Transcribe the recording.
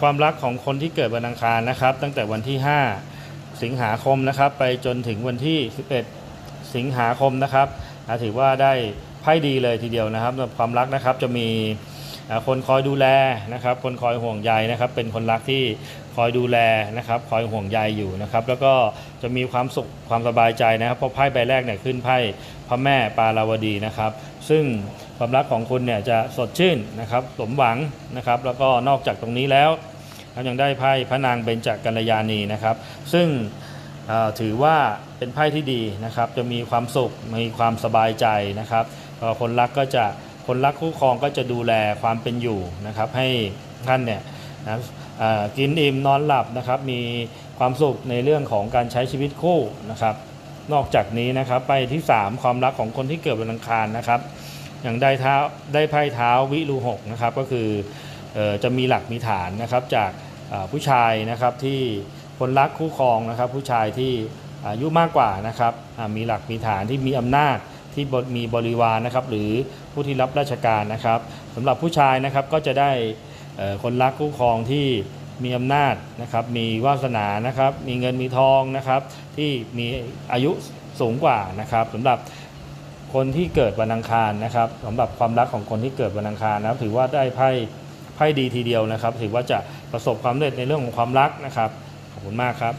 ความรักของคนที่เกิดวันอังคารนะครับ ตั้งแต่วันที่ 5 สิงหาคมนะครับ ไปจนถึงวันที่ 11 สิงหาคมนะครับถือว่าได้ไพ่ดีเลยทีเดียวนะครับความรักนะครับจะมีคนคอยดูแลนะครับ คนคอยห่วงใยนะครับ เป็นคนรักที่คอยดูแลนะครับ คอยห่วงใยอยู่นะครับ แล้วก็จะมีความสุขความสบายใจนะครับเพราะไพ่ใบแรกเนี่ยขึ้นไพ่พระแม่ปาราวดีนะครับ ซึ่ง ความรักของคุณเนี่ยจะสดชื่นนะครับสมหวังนะครับ แล้วก็นอกจากตรงนี้แล้วครับยังได้ไพ่พระนางเบญจกัลยาณีนะครับ ซึ่งถือว่าเป็นไพ่ที่ดีนะครับ จะมีความสุขมีความสบายใจนะครับคนรักก็จะคนรักคู่ครองก็จะดูแลความเป็นอยู่นะครับ ให้ท่านเนี่ยนะกินอิ่มนอนหลับนะครับ มีความสุขในเรื่องของการใช้ชีวิตคู่นะครับ นอกจากนี้นะครับไปที่ 3 ความรักของคนที่เกิดวันอังคารนะครับ อย่างได้เท้าได้ไพ่เท้าวิรูหกนะครับก็คือออจะมีหลักมีฐานนะครับจากผู้ชายนะครับที่คนรักคู่ครองนะครับ ผู้ชายที่อายุมากกว่านะครับมีหลักมีฐานที่มีอำนาจที่มีบริวารนะครับ หรือผู้ที่รับราชการนะครับสำหรับผู้ชายนะครับก็จะได้คนรักคู่ครองที่มีอำนาจนะครับ มีวาสนานะครับ มีเงินมีทองนะครับ ที่มีอายุสูงกว่านะครับสำหรับ คนที่เกิดวันอังคารนะครับสำหรับความรักของคนที่เกิดวันอังคารนะครับถือว่าได้ไพ่ไพ่ดีทีเดียวนะครับ ถือว่าจะประสบความสำเร็จในเรื่องของความรักนะครับ ขอบคุณมากครับ